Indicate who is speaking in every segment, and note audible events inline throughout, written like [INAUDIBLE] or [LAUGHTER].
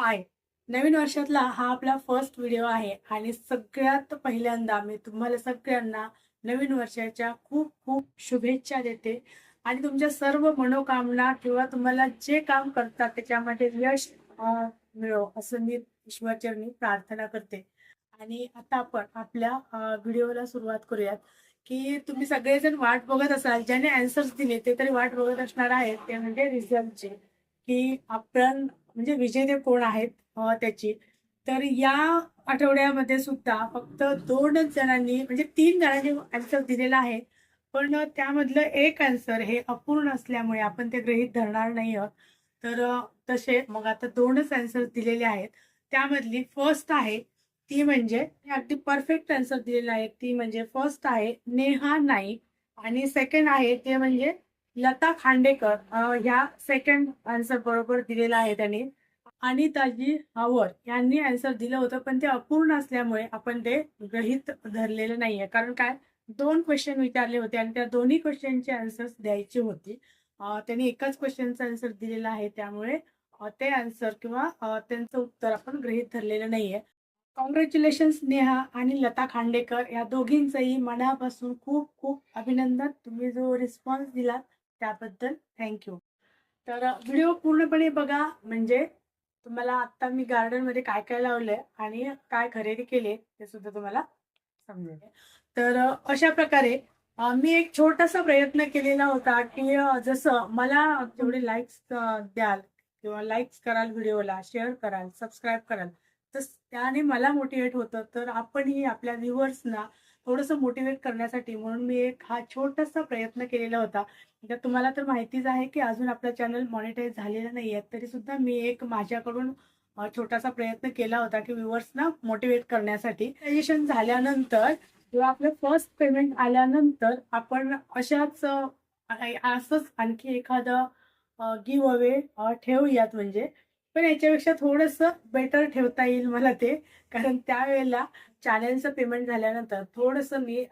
Speaker 1: हाय नवीन वर्षातला हा आपला फर्स्ट व्हिडिओ आहे आणि सगळ्यात पहिल्यांदा मी तुम्हाला सगळ्यांना नवीन वर्षाच्या खूप खूप शुभेच्छा देते. आणि तुमच्या सर्व मनोकामना किंवा तुम्हाला जे काम करतात त्याच्यामध्ये यश मिळो असं मी ईश्वरचरणी प्रार्थना करते. आणि आता आपण आपल्या व्हिडिओला सुरुवात करूयात. की तुम्ही सगळेजण वाट बघत असाल ज्याने अँसर्स दिले ते तरी वाट बघत असणार आहेत ते म्हणजे रिझल्टचे की आपण म्हणजे विजेते कोण आहेत त्याची. तर या आठवड्यामध्ये सुद्धा फक्त दोनच जणांनी म्हणजे तीन जणांनी आन्सर दिलेला आहे. पण त्यामधलं एक आन्सर हे अपूर्ण असल्यामुळे आपण ते गृहीत धरणार नाही आहोत तर तसे मग आता दोनच आन्सर दिलेले आहेत. त्यामधली फर्स्ट आहे ती म्हणजे अगदी परफेक्ट आन्सर दिलेला आहे. ती म्हणजे फर्स्ट आहे नेहा नाईक. आणि सेकंड आहे ते म्हणजे लता खांडेकर ह्या सेकंड आन्सर बरोबर दिलेला आहे त्यांनी. आणि ताजी हावर यांनी आन्सर दिलं होतं पण ते अपूर्ण असल्यामुळे आपण ते ग्रहित धरलेलं नाहीये. कारण काय? दोन क्वेश्चन विचारले होते आणि त्या दोन्ही क्वेश्चनचे आन्सर्स द्यायची होती. त्यांनी एकाच क्वेश्चनचा आन्सर दिलेला आहे त्यामुळे ते आन्सर किंवा त्यांचं उत्तर आपण गृहीत धरलेलं नाहीये. कॉंग्रॅच्युलेशन्स नेहा आणि लता खांडेकर या दोघींचंही मनापासून खूप खूप अभिनंदन. तुम्ही जो रिस्पॉन्स दिलात त्याबद्दल थँक्यू तर व्हिडिओ पूर्णपणे बघा. म्हणजे तुम्हाला आता मी गार्डनमध्ये काय काय लावलंय आणि काय खरेदी केली ते सुद्धा तुम्हाला समजेल. तर अशा प्रकारे मी एक छोटासा प्रयत्न केलेला होता की जसं मला जेवढे लाईक्स द्याल किंवा लाईक्स कराल व्हिडिओला शेअर कराल सबस्क्राईब कराल तर त्याने मला मोटिवेट होतं. तर आपणही आपल्या व्ह्युअर्सना थोडंसं मोटिवेट करण्यासाठी म्हणून मी एक हा छोटासा प्रयत्न केलेला होता. तर तुम्हाला तर माहितीच आहे की अजून आपलं चॅनल मॉनिटाईज झालेलं नाही आहे. तरी सुद्धा मी एक माझ्याकडून छोटासा प्रयत्न केला होता की व्ह्युअर्सना मोटिवेट करण्यासाठी. रजिस्ट्रेशन झाल्यानंतर किंवा आपलं फर्स्ट पेमेंट आल्यानंतर आपण अशाच असंच आणखी एखादं गिव अवे ठेवूयात म्हणजे. पण याच्यापेक्षा थोडंसं बेटर ठेवता येईल मला ते. कारण त्यावेळेला चॅनेलचं पेमेंट झाल्यानंतर थोडंसं मी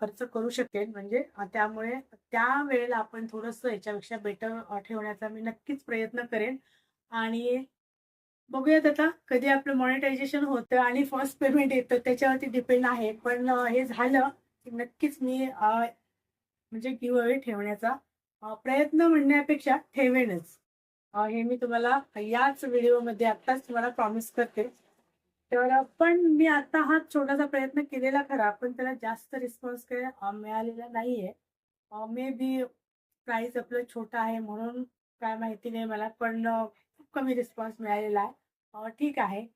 Speaker 1: खर्च करू शकेन. म्हणजे त्यामुळे त्या वेळेला आपण थोडंसं याच्यापेक्षा बेटर ठेवण्याचा मी नक्कीच प्रयत्न करेन. आणि बघूयात आता कधी आपलं मॉनिटायझेशन होतं आणि फर्स्ट पेमेंट येतं त्याच्यावरती डिपेंड आहे. पण हे झालं की नक्कीच मी म्हणजे गिव अवे ठेवण्याचा प्रयत्न म्हणण्यापेक्षा ठेवेनच. हे मी तुम्हाला याच व्हिडिओमध्ये आत्ताच तुम्हाला प्रॉमिस करते. तर पण मी आता हा छोटासा प्रयत्न केलेला खरा पण त्याला जास्त रिस्पॉन्स काही मिळालेला नाहीये. मे बी प्राईस आपलं छोटं आहे म्हणून काय माहिती नाही मला पण खूप कमी रिस्पॉन्स मिळालेला आहे. ठीक आहे.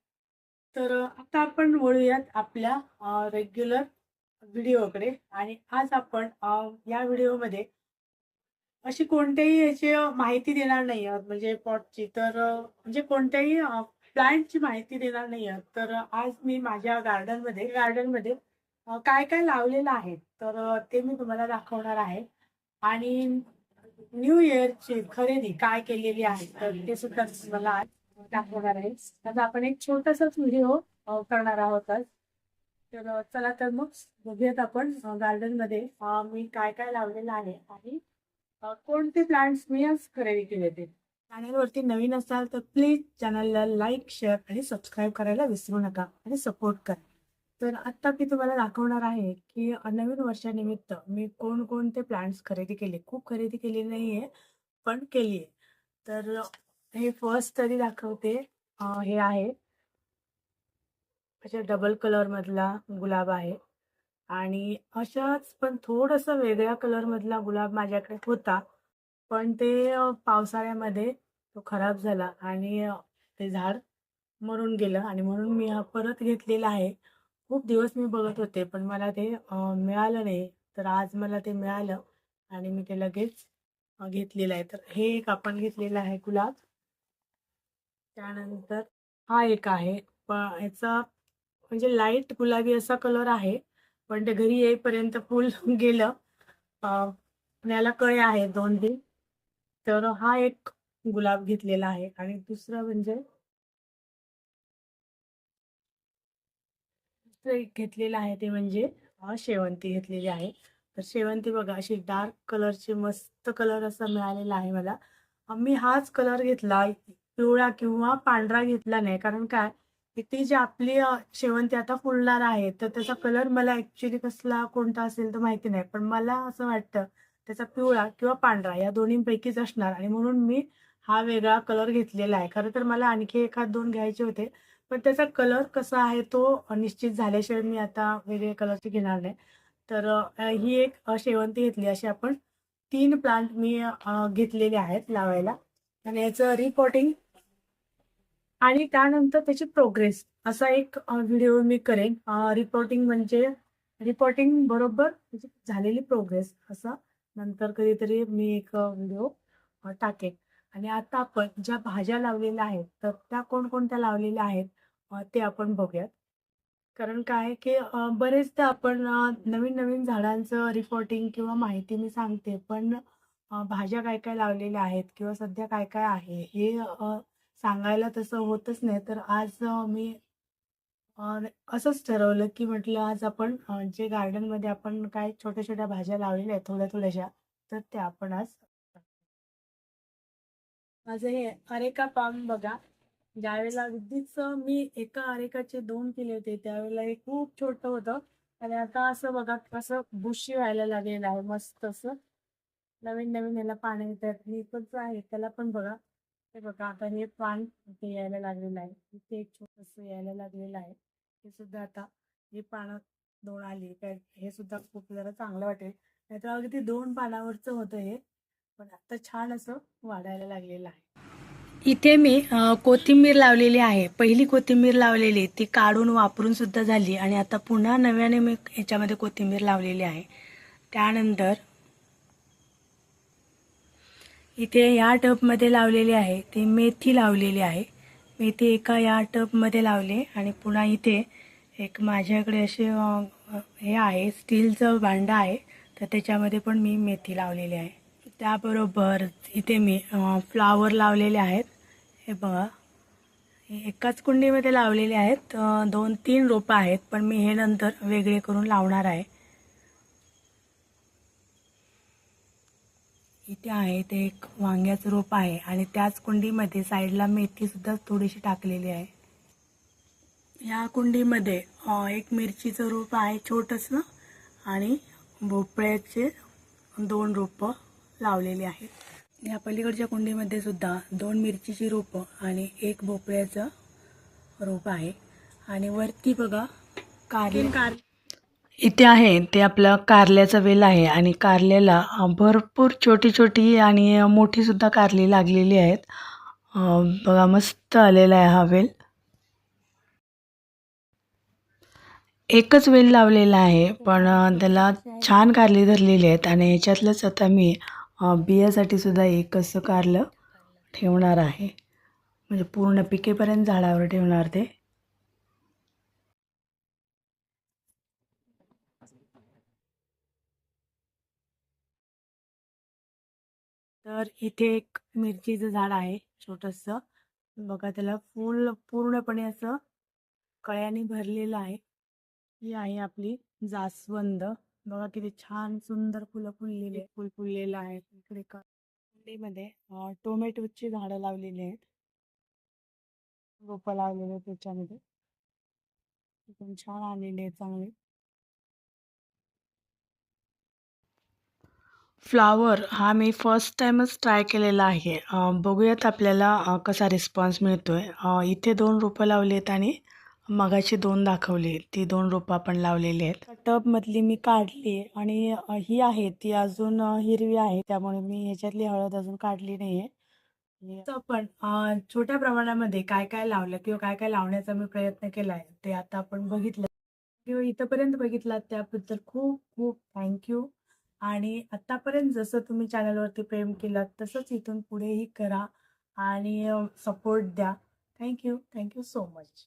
Speaker 1: तर आता आपण वळूयात आपल्या रेग्युलर व्हिडिओकडे. आणि आज आपण या व्हिडिओमध्ये अशी कोणत्याही याची माहिती देणार नाही आहोत म्हणजे पॉटची तर म्हणजे कोणत्याही प्लांटची माहिती देणार नाही तर आज मी माझ्या गार्डनमध्ये गार्डनमध्ये काय काय लावलेलं आहे तर ते मी तुम्हाला दाखवणार आहे. आणि न्यू इयरची खरेदी काय केलेली आहे तर ते सुद्धा तुम्हाला आज दाखवणार आहे. आता आपण एक छोटासाच व्हिडिओ करणार आहोत आज. तर चला तर मग बघूयात आपण गार्डनमध्ये मी काय काय लावलेलं आहे आणि कोणते प्लांट्स मी आज खरेदी केले ते. चॅनलवरती नवीन असाल तर प्लीज चॅनलला लाईक शेअर आणि सबस्क्राईब करायला विसरू नका आणि सपोर्ट करा. तर आता मी तुम्हाला दाखवणार आहे की नवीन वर्षानिमित्त मी कोणकोणते प्लांट्स खरेदी केले. खूप खरेदी केली नाही आहे पण केली आहे तर हे फर्स्ट तरी दाखवते. हे आहे. अशा डबल कलर मधला गुलाब आहे. आणि अशाच पण थोडंसं वेगळ्या कलर मधला गुलाब माझ्याकडे होता. पण ते पावसाळ्यामध्ये तो खराब झाला आणि ते झाड मरून गेलं आणि म्हणून मी हा परत घेतलेला आहे. खूप दिवस मी बघत होते पण मला ते मिळालं नाही. तर आज मला ते मिळालं आणि मी ते लगेच घेतलेलं आहे. तर हे एक आपण घेतलेलं आहे गुलाब. त्यानंतर हा एक आहे. पण याचा म्हणजे लाइट गुलाबी असा कलर आहे पण ते घरी येईपर्यंत फुल [LAUGHS] गेलं. याला कळे आहे दोन तीन. तर हा एक गुलाब घेतलेला आहे. आणि दुसरं म्हणजे एक घेतलेलं आहे ते म्हणजे शेवंती घेतलेली आहे. तर शेवंती बघा अशी डार्क कलरची मस्त कलर असा मिळालेला आहे मला. मी हाच कलर घेतला पिवळा किंवा पांढरा घेतला नाही. कारण काय? ती जी आपली शेवंती आता फुलणार आहे तर त्याचा कलर मला ऍक्च्युली कसला कोणता असेल तर माहिती नाही. पण मला असं वाटतं त्याचा पिवळा किंवा पांढरा या दोन्हीपैकीच असणार. आणि म्हणून मी हा वेगळा कलर घेतलेला आहे. खरं तर मला आणखी एखाद दोन घ्यायचे होते. पण त्याचा कलर कसा आहे तो निश्चित झाल्याशिवाय मी आता वेगळे कलरचे घेणार नाही. तर ही एक शेवंती घेतली. अशी आपण तीन प्लांट मी घेतलेले आहेत लावायला. आणि याचं रिपोर्टिंग आणि त्यानंतर त्याची प्रोग्रेस असा एक व्हिडिओ मी करेन. रिपोर्टिंग म्हणजे रिपोर्टिंग बरोबर झालेली प्रोग्रेस असा नंतर कधीतरी मी एक व्हिडिओ टाकेन. आणि आता आपण ज्या भाज्या लावलेल्या आहेत तर त्या कोणकोणत्या लावलेल्या आहेत ते आपण बघूयात. कारण काय आहे की बरेचदा आपण नवीन नवीन झाडांचं रिपोर्टिंग किंवा माहिती मी सांगते पण भाज्या काय काय लावलेल्या आहेत किंवा सध्या काय काय आहे हे सांगायला तसं होतच नाही. तर आज मी असंच ठरवलं की म्हटलं आज आपण जे गार्डनमध्ये आपण काय छोट्या छोट्या भाज्या लावलेल्या आहेत थोड्या थोड्याशा तर त्या आपण आज माझं हे अरेका पाम बघा. ज्यावेळेला अगदीच मी एका अरेकाचे दोन केले होते त्यावेळेला हे खूप छोटं होतं. आणि आता असं बघा कसं बुशी व्हायला लागलेलं आहे मस्त असं. नवीन नवीन याला पाणी येतात. निकच आहे त्याला पण बघा. हे बघा आता हे पान इथे यायला लागलेलं आहे. इथे एक छोटंसं यायला लागलेलं आहे. हे सुद्धा आता ही पानं दोन आली काय हे सुद्धा खूप जरा चांगलं वाटेल. नाहीतर अगदी दोन पानावरचं होतं हे पण आता छान असं वाढायला लागलेलं आहे. इथे मी कोथिंबीर लावलेली आहे. पहिली कोथिंबीर लावलेली ती काढून वापरून सुद्धा झाली आणि आता पुन्हा नव्याने मी याच्यामध्ये कोथिंबीर लावलेली आहे. त्यानंतर इथे या टबमध्ये लावलेली आहे ती मेथी लावलेली आहे. मी ते एका या टबमध्ये लावले आणि पुन्हा इथे एक माझ्याकडे असे हे आहे स्टीलचं भांडं आहे. तर त्याच्यामध्ये पण मी मेथी लावलेली आहे. त्याबरोबर इथे मी फ्लावर लावलेले आहेत. हे बघा. हे एकाच कुंडीमध्ये लावलेले आहेत. दोन तीन रोपं आहेत. पण मी हे नंतर वेगळे करून लावणार आहे. इथे आहे ते एक वांग्याचं रोप आहे आणि त्याच कुंडीमध्ये साईडला मेथी सुद्धा थोडीशी टाकलेली आहे. या कुंडीमध्ये एक मिरचीचं रोप आहे छोटंसं आणि भोपळ्याचे दोन रोपं लावलेली आहेत. या पलीकडच्या कुंडीमध्ये सुद्धा दोन मिरचीची रोपं आणि एक भोपळ्याचं रोप आहे. आणि वरती बघा कारले कार. इथे आहे ते आपलं कारल्याचा वेल आहे आणि कारल्याला भरपूर छोटी छोटी आणि मोठीसुद्धा मोठी सुद्धा कारली लागलेली आहेत. बघा मस्त आलेला आहे हा वेल. एकच वेल लावलेला आहे पण त्याला छान कारली धरलेली आहेत आणि ह्याच्यातलंच आता मी बियासाठी सुद्धा एक असं कारलं ठेवणार आहे. म्हणजे पूर्ण पिकेपर्यंत झाडावर ठेवणार ते. तर इथे एक मिरचीचं झाड आहे छोटंसं. बघा त्याला फूल पूर्णपणे असं कळ्याने भरलेलं आहे. ही आहे आपली जास्वंद. बघा किती छान सुंदर फुलं फुललेली फुल फुललेलं आहे. इकडे कुंडीमध्ये टोमॅटोची झाडं लावलेली आहेत. रोपं लावलेले आहेत त्याच्यामध्ये. पण छान आलेले आहेत चांगले. फ्लावर हा मी फर्स्ट टाइमच ट्राय केलेला आहे. बघूयात आपल्याला कसा रिस्पॉन्स मिळतो आहे इथे दोन रोपं लावली आहेत आणि मगाची दोन दाखवली. ती दोन रोपं आपण लावलेली आहेत. टबमधली मी काढली आणि ही आहे. ती अजून हिरवी आहे. त्यामुळे मी ह्याच्यातली हळद अजून काढली नाही आहे आपण छोट्या प्रमाणामध्ये काय काय लावलं किंवा काय काय लावण्याचा मी प्रयत्न केला आहे ते आता आपण बघितलं. किंवा इथंपर्यंत बघितलात त्याबद्दल खूप खूप थँक्यू आणि आत्तापर्यंत जसं तुम्ही चॅनलवरती प्रेम केलात तसंच इथून पुढेही करा आणि सपोर्ट द्या. Thank you thank you so much